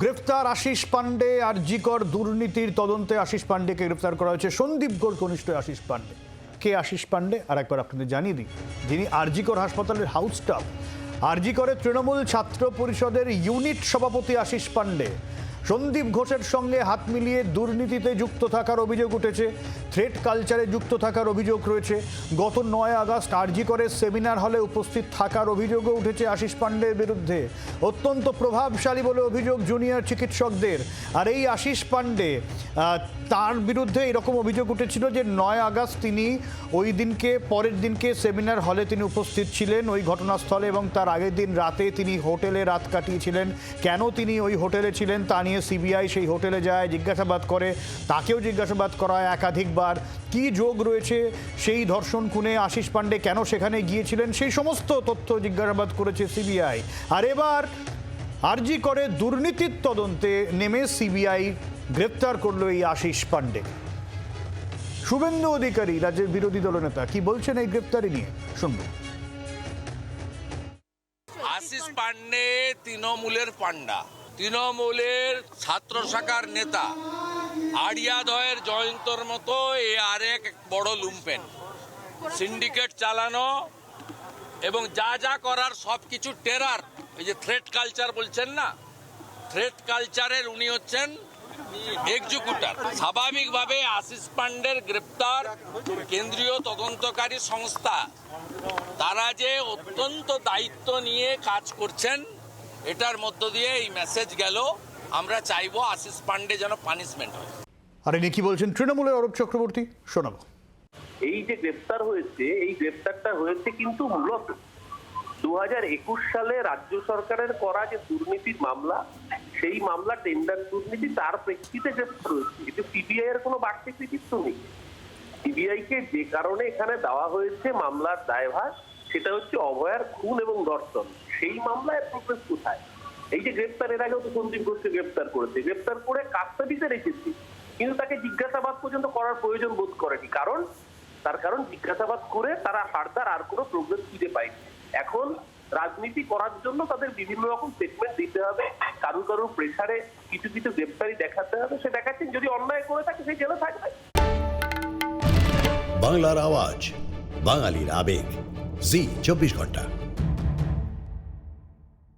গ্রেফতার আশিস পান্ডে আর জিকর দুর্নীতির তদন্তে আশিস পান্ডেকে গ্রেফতার করা হয়েছে। সন্দীপ ঘোষ ঘনিষ্ঠ আশিস পান্ডে কে আশিস পান্ডে আর একবার আপনাদের জানিয়ে দিই, যিনি আরজিকর হাসপাতালের হাউস স্টাফ। আরজিকরের তৃণমূল ছাত্র পরিষদের ইউনিট সভাপতি আশিস পান্ডে সন্দীপ ঘোষের সঙ্গে হাত মিলিয়ে দুর্নীতিতে যুক্ত থাকার অভিযোগ উঠেছে। থ্রেড কালচারে যুক্ত থাকার অভিযোগ রয়েছে। গত নয় আগস্ট আরজি করে সেমিনার হলে উপস্থিত থাকার অভিযোগও উঠেছে আশিস পান্ডের বিরুদ্ধে। অত্যন্ত প্রভাবশালী বলে অভিযোগ জুনিয়র চিকিৎসকদের। আর এই আশিস আহ, তার বিরুদ্ধে এরকম অভিযোগ উঠেছিল যে নয় আগস্ট তিনি ওই দিনকে পরের দিনকে সেমিনার হলে তিনি উপস্থিত ছিলেন ওই ঘটনাস্থলে এবং তার আগের দিন রাতে তিনি হোটেলে রাত কাটিয়েছিলেন। কেন তিনি ওই হোটেলে ছিলেন তা নিয়ে সিবিআই সেই হোটেলে যায়, জিজ্ঞাসাবাদ করে, তাকেও জিজ্ঞাসাবাদ করা একাধিকবার। কি যোগ রয়েছে সেই ধর্ষণ খুনে? আশিস পান্ডে কেন সেখানে গিয়েছিলেন? সেই সমস্ত তথ্য জিজ্ঞাসাবাদ করেছে সিবিআই। আর এবার আরজি করে দুর্নীতির তদন্তে নেমে সিবিআই গ্রেপ্তার করল এই আশিস পান্ডে শুভেন্দু অধিকারী, রাজ্যের বিরোধী দলনেতা, কি বলছেন এই গ্রেপ্তারি নিয়ে? শুনব। আশিস পান্ডে তৃণমূলের পান্ডা তৃণমূলের ছাত্র শাখার নেতা আড়িয়াদয়ের জয়ন্তর মতো এ আর এক বড় লুম্পেন। সিন্ডিকেট চালানো এবং যা যা করার সব কিছু টেরার। এই যে থ্রেট কালচার বলছেন না? থ্রেট কালচারের উনি হচ্ছেন এক্সিকিউটার স্বাভাবিকভাবে আশিস পান্ডের গ্রেপ্তার কেন্দ্রীয় তদন্তকারী সংস্থা। তারা যে অত্যন্ত দায়িত্ব নিয়ে কাজ করছেন এটার মধ্য দিয়ে এই মেসেজ গেল আমরা চাইব আশিস পান্ডে যেন পানিশমেন্ট হয়। আর ইনি কি বলছেন? তৃণমূলের অরূপ চক্রবর্তী শোনাবো। এই যে গ্রেপ্তার হয়েছে এই গ্রেপ্তারটা হয়েছে কিন্তু মূলত দু একুশ সালে রাজ্য সরকারের করা যে দুর্নীতির মামলা সেই মামলা টেন্ডার দুর্নীতি তার প্রেক্ষিতে গ্রেপ্তার হয়েছে। কিন্তু সিবিআই এর কোনো বাড়তি কৃতিত্ব নেই। সিবিআই কে যে কারণে এখানে দেওয়া হয়েছে মামলার দায়ভার সেটা হচ্ছে অভয়ার খুন এবং দর্শন সেই মামলায় প্রোগ্রেস কোথায়? এই যে গ্রেপ্তার, এর আগেও তো সন্দীপ ঘোষকে গ্রেপ্তার করেছে। গ্রেপ্তার করে কাস্টাডিতে রেখেছে। কিন্তু তাকে জিজ্ঞাসাবাদ পর্যন্ত করার প্রয়োজন বোধ করেনি। কারণ, তার কারণ জিজ্ঞাসাবাদ করে তারা ফার্দার আর কোনো প্রোগ্রেস খুঁজে পায়নি। এখন রাজনীতি করার জন্য তাদের বিভিন্ন রকম স্টেটমেন্ট দিতে হবে কারু কারুর প্রেসারে কিছু কিছু গ্রেপ্তারি দেখাতে হবে। সে দেখাচ্ছেন, যদি অন্যায় করে থাকে সেই জেলে থাকবে। বাংলার আওয়াজ, বাঙালির আবেগ। জি চব্বিশ ঘণ্টা।